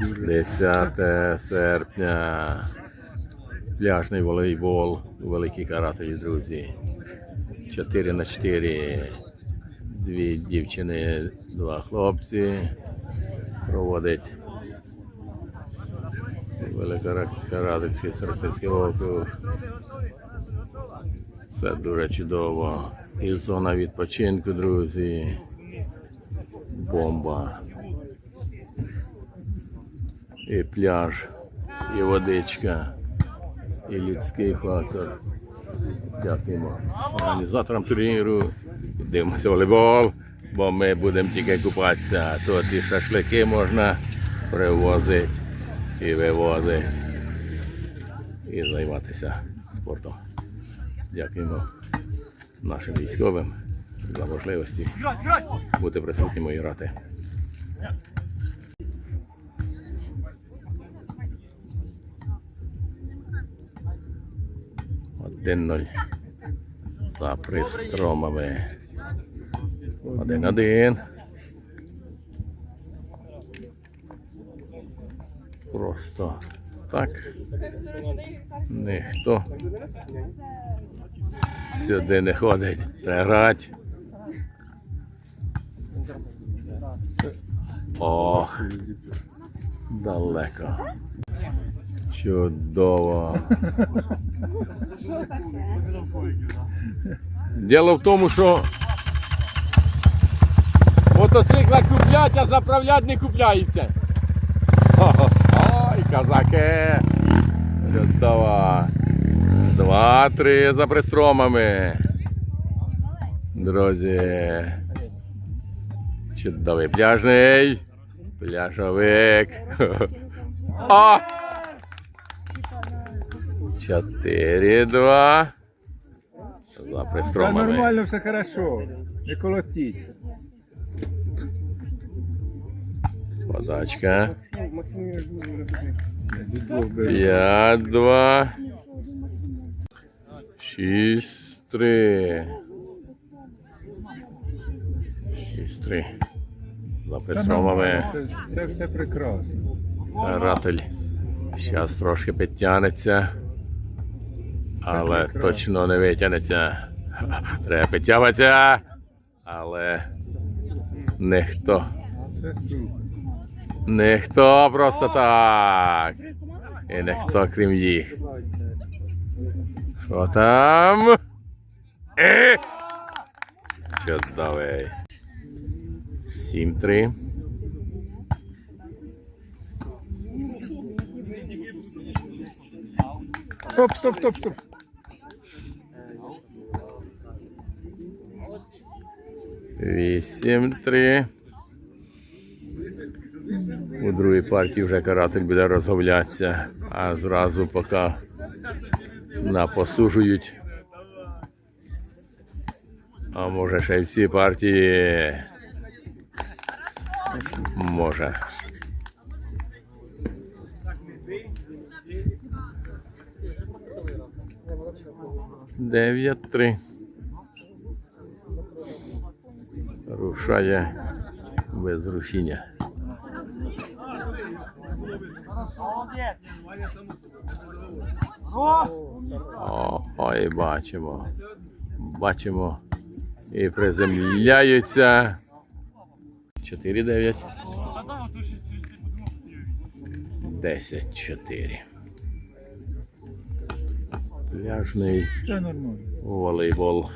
10 серпня. Пляжний волейбол у Великій Карателі, друзі. 4 на 4. Дві дівчини, два хлопці. Проводить Великокарадицький Серстинський округ. Це дуже чудово. І зона відпочинку, друзі. Бомба. І пляж, і водичка, і людський фактор. Дякуємо організаторам турніру. Дивимося волейбол, бо ми будемо тільки купатися. Тут і шашлики можна привозити і вивозити. І займатися спортом. Дякуємо нашим військовим за можливості бути присутніми і грати. Один-ноль за пристромами. Один-один. Просто так. Ніхто сюди не ходить. Грати. Ох, далеко. Чудово. Діло в тому, що мотоцикла куплять, а заправлять не купляється. Ой, казаки. Чудово. Два-три за пристромами. Друзі. Чудовий пляжний. Пляжовик. О! Чотири-два. За Та нормально все хорошо. Не колотіть. Подачка. Максим Двох бере. П'ять-два. Шість-три. Шість-три. За пристромами. це все прекрасно. Ратель зараз трошки підтягнеться, але точно не витягнеться. Треба підтягуватися, але ніхто, ніхто просто так. І ніхто крім їх. Що там? Е! Чудовий. Сім-три. Стоп, стоп, стоп, стоп. Вісім три. У другій партії вже каратель буде розговлятися, а зразу поки напосужують. А може ще й в цій партії. Може. Дев'ять три. Рушає без рушіння. О, ой, бачимо. Бачимо. І приземляються. 4-9. 10-4. Пляжний волейбол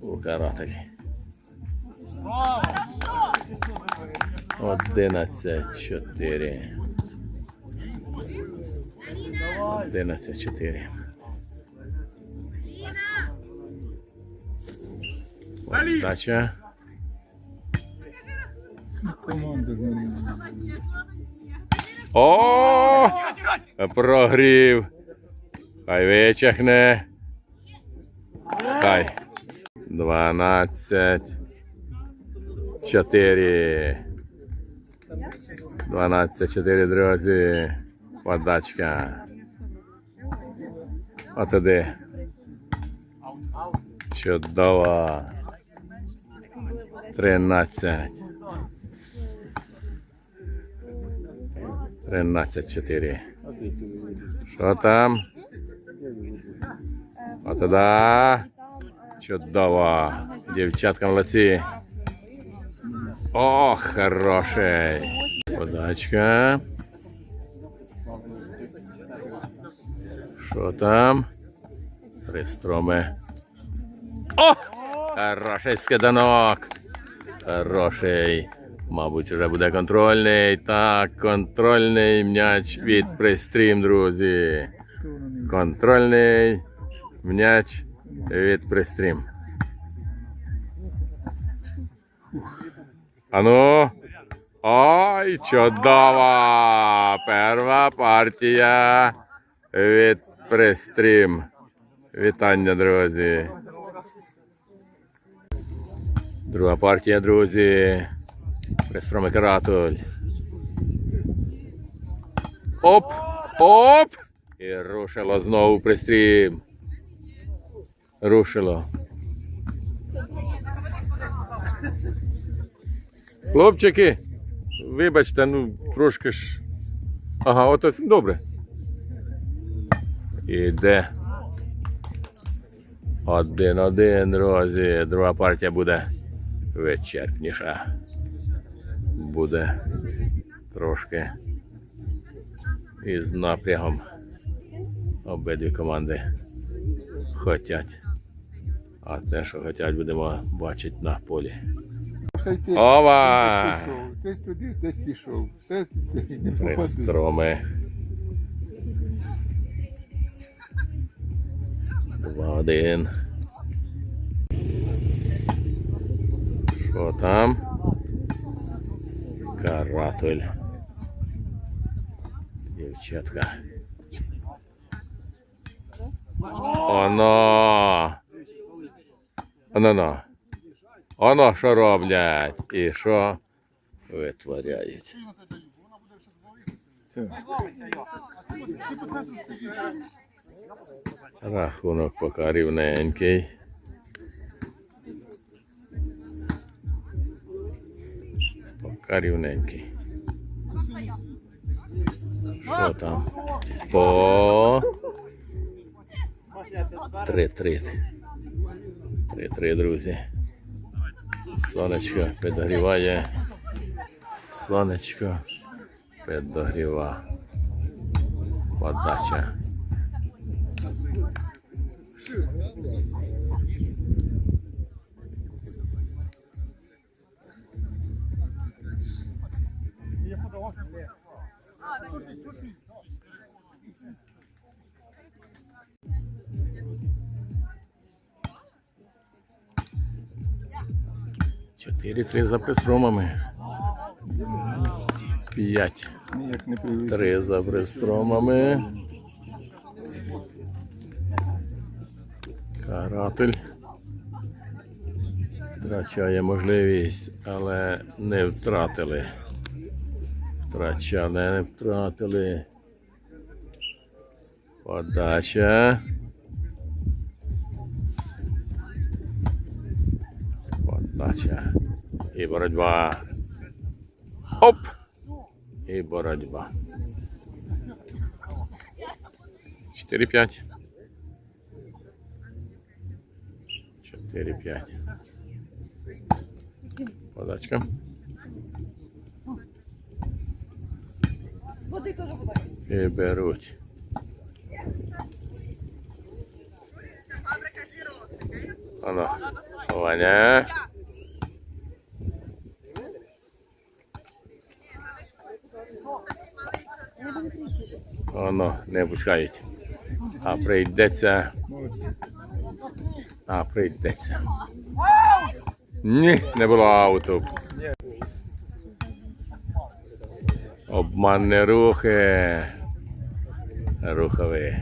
у карателі. 11-4. 11-4. Подача. Команда нормальна. О! Прогрів. Хай вичахне. Хай. 12. 4. 12, 4, друзі. Подачка. Отуди. Чудово. 13. 13-4. Що там? Отуда. Чудово. Дівчатка молодці. О, хороший. Подачка. Що там? Пристроми. О! Хороший скиданок. Хороший. Мабуть, вже буде контрольний. Так, контрольний м'яч від пристрім, друзі. Контрольний м'яч від пристрім. Ану. Ой, чудова! Перша партія від пристрім. Вітання, друзі. Друга партія, друзі. Пристроми каратуль. Оп! Оп! І рушило знову пристрім. Рушило. Хлопчики, вибачте, ну трошки ж. Ага, ото добре. Іде. Один-один, друзі. Друга партія буде вичерпніша. Буде трошки із напрягом. Обидві команди хотять. А те, що хотять, будемо бачити на полі. Йти. Ова! Десь пішов, Десь туди, десь пішов. Все це не попаде. Пристроми. Два один. Що там? Каратуль. Дівчатка. Оно. Оно. Оно що роблять і що витворяють. Рахунок поки рівненький. Поки рівненький. Що там? По три-три. Три-три, друзі. Сонечко підогріває. Сонечко підогріва. Подача. Чотири-три за пристромами. П'ять. Ніяк не привезли. Три за пристромами. Каратель. Втрачає можливість, але не втратили. Втрачали, не втратили. Подача. Подача. І боротьба. Оп! І боротьба. 4-5. 4-5. Подачка. І беруть. Ано. Ваня. Оно, не пускають. А прийдеться. А, прийдеться. Ні, не було ауту. Обманні рухи. Рухові.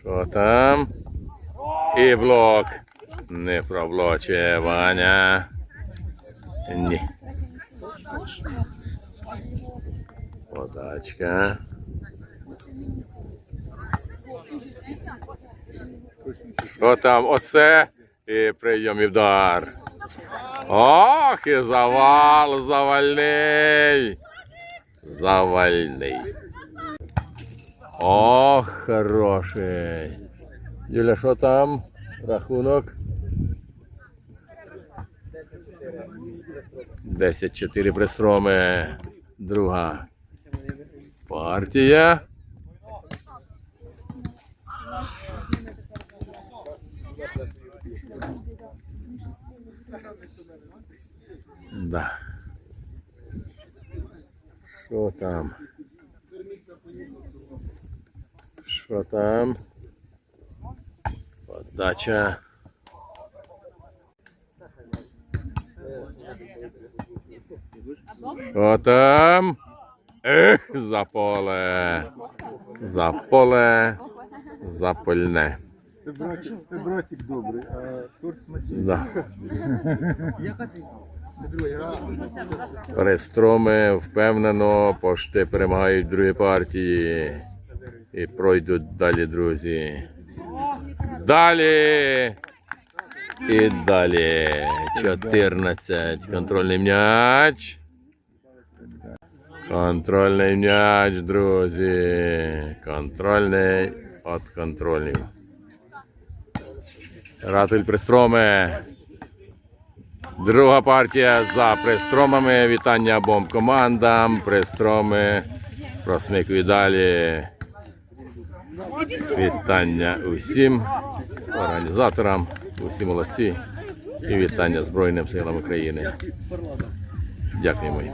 Що там? І блок. Не проблоче Ваня. Ні. Подачка. Що там? Оце і прийом і вдар. Ох, і завал завальний. Завальний. Ох, хороший. Юля, що там? Рахунок. 10-4 пристроми. Друга партія. Да. Що там? Що там? Подача. Що там? Ех, за поле. За поле. За польне. Це братик, це братик добрий, а торт смачний. Да. Перестроми впевнено, пошти перемагають в другій партії. І пройдуть далі, друзі. Далі. І далі. 14. Контрольний м'яч. Контрольний м'яч, друзі. Контрольний от контролів. Ратуль Пристроми. Друга партія за пристромами. Вітання обом командам. Пристроми просмикують далі. Вітання усім організаторам, усі молодці. І вітання Збройним силам України. Дякуємо їм.